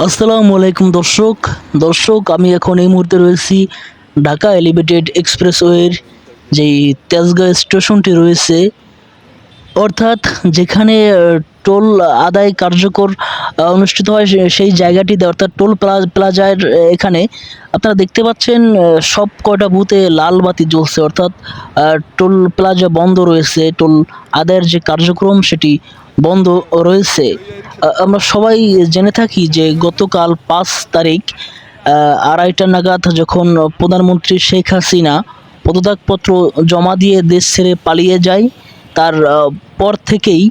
আসসালামু আলাইকুম দর্শক। দর্শক, আমি এখন এই মুহূর্তে রয়েছি ঢাকা এলিভেটেড এক্সপ্রেসওয়ের যেই তেজগাঁ স্টেশনটি রয়েছে। অর্থাৎ যেখানে টোল আদায় কার্যকর অনুষ্ঠিত হয় সেই জায়গাটিতে, অর্থাৎ টোল প্লা- প্লাজার এখানে আপনারা দেখতে পাচ্ছেন সব কয়টা বুথে লাল বাতি জ্বলছে। অর্থাৎ টোল প্লাজা বন্ধ রয়েছে। টোল আদায়ের যে কার্যক্রম, সেটি বন্ধ রয়েছে। আমরা সবাই জেনে থাকি যে গতকাল পাঁচ তারিখ আড়াইটা নাগাদ যখন প্রধানমন্ত্রী শেখ হাসিনা পদত্যাগপত্র জমা দিয়ে দেশ ছেড়ে পালিয়ে যায়, তার পর থেকেই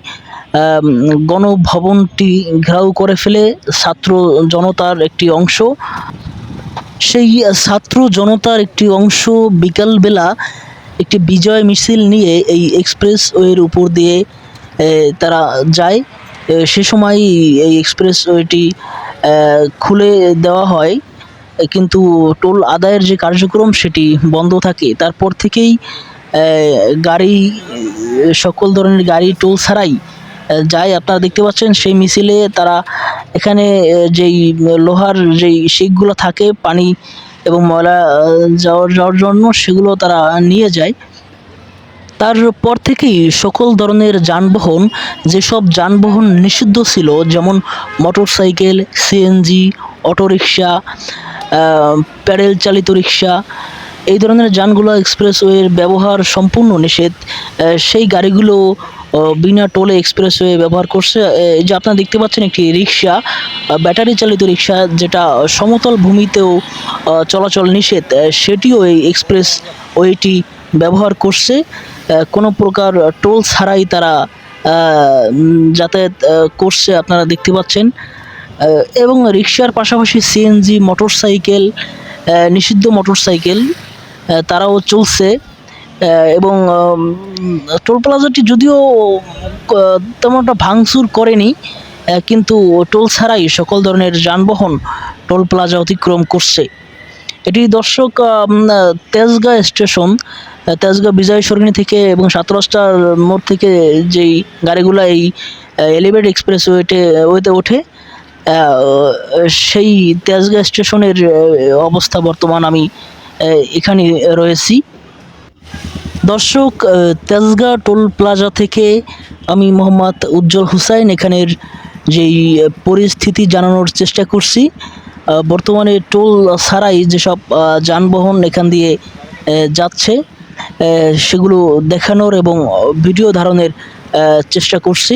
গণভবনটি ঘেরাও করে ফেলে ছাত্র জনতার একটি অংশ। সেই ছাত্র জনতার একটি অংশ বিকালবেলা একটি বিজয় মিছিল নিয়ে এই এক্সপ্রেস ওয়ের উপর দিয়ে তারা যায়। সে সময় এই এক্সপ্রেস ওয়েটি খুলে দেওয়া হয়। কিন্তু টোল আদায়ের যে কার্যক্রম, সেটি বন্ধ থাকে। তারপর থেকেই গাড়ি, সকল ধরনের গাড়ি টোল ছাড়াই যায়। আপনারা দেখতে পাচ্ছেন, সেই মিছিলে তারা এখানে যেই লোহার যেই শিকগুলো থাকে, পানি এবং ময়লা যাওয়ার যাওয়ার জন্য, সেগুলো তারা নিয়ে যায়। তারপর থেকেই সকল ধরনের যানবাহন, যেসব যানবাহন নিষিদ্ধ ছিল, যেমন মোটরসাইকেল সিএনজি অটোরিকশা প্যাডেল চালিত রিক্সা এই ধরনের যানগুলো এক্সপ্রেসওয়ের ব্যবহার সম্পূর্ণ নিষেধ। সেই গাড়িগুলো বিনা টোলে এক্সপ্রেসওয়ে ব্যবহার করছে। যে আপনারা দেখতে পাচ্ছেন একটি রিক্সা ব্যাটারি চালিত রিক্সা যেটা সমতল ভূমিতেও চলাচল নিষেধ সেটিও এই এক্সপ্রেস ওয়েটি ব্যবহার করছে কোনো প্রকার টোল ছাড়াই তারা যাতায়াত করছে আপনারা দেখতে পাচ্ছেন। এবং রিক্সার পাশাপাশি সিএনজি মোটরসাইকেল আহ, নিষিদ্ধ মোটরসাইকেল আহ, তারাও চলছে। এবং টোল প্লাজাটি যদিও তেমন একটা ভাঙচুর করেনি কিন্তু টোল ছাড়াই সকল ধরনের যানবাহন টোল প্লাজা অতিক্রম করছে। এটি দর্শক তেজগাঁ স্টেশন তেজগাঁ বিজয় সরণি থেকে এবং সাতরস্টার মোড় থেকে যেই গাড়িগুলো এই এলিভেট এক্সপ্রেস ওয়েতে ওঠে সেই তেজগাঁ স্টেশনের অবস্থা বর্তমান আমি এখানে রয়েছি। দর্শক তেজগাঁ টোল প্লাজা থেকে আমি মোহাম্মদ উজ্জ্বল হুসাইন এখানের যেই পরিস্থিতি জানানোর চেষ্টা করছি। বর্তমানে টোল ছাড়াই যেসব যানবাহন এখান দিয়ে যাচ্ছে সেগুলো দেখানোর এবং ভিডিও ধারণের চেষ্টা করছি।